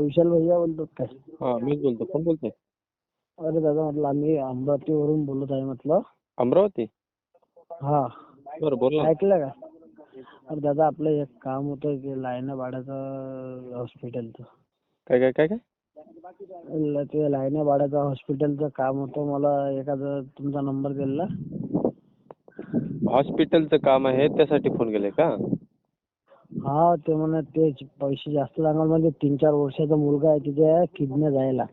विशाल भैया बोलतो काय? हा मीच बोलतो. कोण बोलतोय? अरे दादा म्हटलं आम्ही अमरावतीवरून बोलत आहे म्हटलं. अमरावती? हा. बरं बोल ना. ऐकलं का? अरे दादा आपलं एक काम होतं की लायना भाड्याचं हॉस्पिटलचं. काय काय काय काय? ल- ते लायना भाड्याचं हॉस्पिटलचं काम होतं. मला एखादा तुमचा नंबर दिला. हॉस्पिटलचं काम आहे त्यासाठी फोन केलाय का? हा ते म्हणत ते पैसे जास्त लागणार म्हणजे तीन चार वर्षाचा मुलगा आहे तिथे किडन्या जायला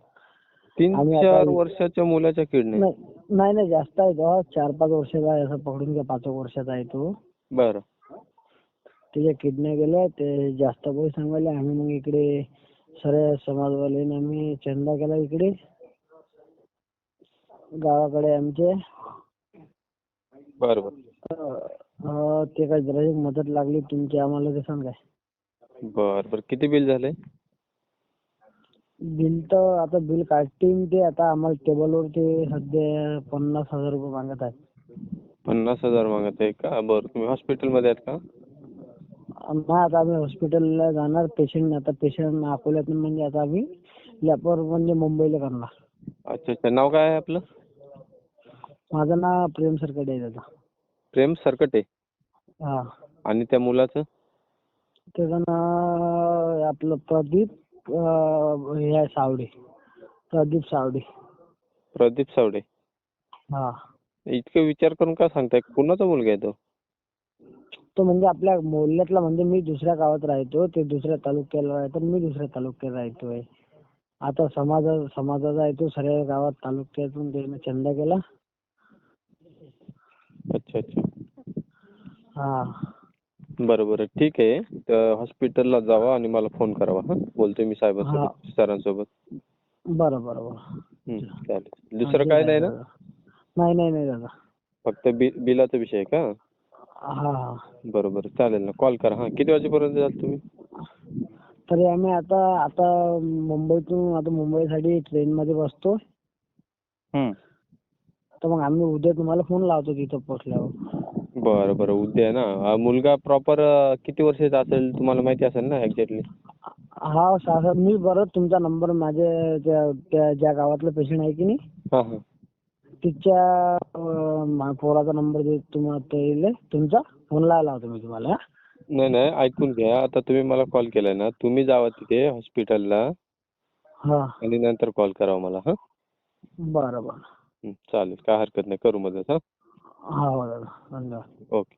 तीन आम्ही आता- चार वर्षाच्या मुलाच्या किडनी? नाही नाही नाही जास्त आहे तो चार पाच वर्षाचा आहे असं पकडून घ्या पाच वर्षाचा आहे तो. बरं. त्याच्या किडन्या गेल्या ते जास्त पैसे सांगायले आम्ही मग इकडे सर्व समाजवाले आम्ही चंदा केला इकडे. गावाकडे आमचे. बरं बरं. अं, ते काय जरा एक मदत लागली तुमची आम्हाला ते सांगाय. बरं बरं. किती बिल झाले बिल तर आता बिल काढतील ते आता आम्हाला टेबलवर ते सध्या पन्नास हजार रुपये मागत आहे पन्नास हजार मागत आहे का? बरं तुम्ही हॉस्पिटलमध्ये आहेत का? नाही आता आम्ही हॉस्पिटलला जाणार. पेशंट आता पेशंट अकोल्यातून म्हणजे आता आम्ही लॅपवर म्हणजे मुंबईला करणार. अच्छा अच्छा. नाव काय आहे आपलं? माझं नाव प्रेम सरकडे आहे दादा. प्रेम सरकटे हा. आणि त्या मुलाचं? त्याचं नाव आपलं प्रदीप अं, हे आहे सावडे. प्रदीप सावडे. प्रदीप सावडे. हा. इतकं विचार करून का सांगताय? कुणाचा मुलगा आहे तो? तो म्हणजे आपल्या मोहल्ल्यातला म्हणजे मी दुसऱ्या गावात राहतो ते दुसऱ्या तालुक्याला राहतो मी दुसऱ्या तालुक्यात राहतोय. आता समाजा समाजाचा आहे तो सर्व गावात तालुक्यातून त्याने चंदा केला. अच्छा अच्छा. हा. बरं बरं ठीक आहे. तर हॉस्पिटलला जावा आणि मला फोन करावा हा. बोलतोय मी साहेबांसोबत सरांसोबत. बरं बरं बरं. चालेल. दुसरं काय नाही ना? नाही नाही नाही दादा. फक्त बिलाचा विषय आहे का? हा. हा बरं बरं चालेल ना. कॉल करा. हां. किती वाजेपर्यंत जाल तुम्ही? तरी आम्ही आता आता मुंबईतून आता मुंबईसाठी ट्रेनमध्ये बसतो हं. तर मग आम्ही उद्या तुम्हाला फोन लावतो तिथं पोहोचल्यावर. बरं बरं. उद्या ना? हा मुलगा प्रॉपर किती वर्षाचा असेल? तुम्हाला माहिती असेल ना एक्झॅक्टली हा सर मी बरं तुमचा नंबर माझ्या त्या त्या ज्या गावातलं पेशंट आहे की नाही? हां हां. तिच्या अं, मा- पोराचा नंबर तुम्हाला ते येईल तुमचा फोन लावला होता मी तुम्हाला हा? नाही नाही. ऐकून घ्या. आता तुम्ही मला कॉल केलाय ना? तुम्ही जावा तिथे हॉस्पिटलला हा. आणि नंतर कॉल करा मला हां? बरं बरं. चालेल. काय हरकत नाही. करू मदत हां हा दादा. धन्यवाद. ओके.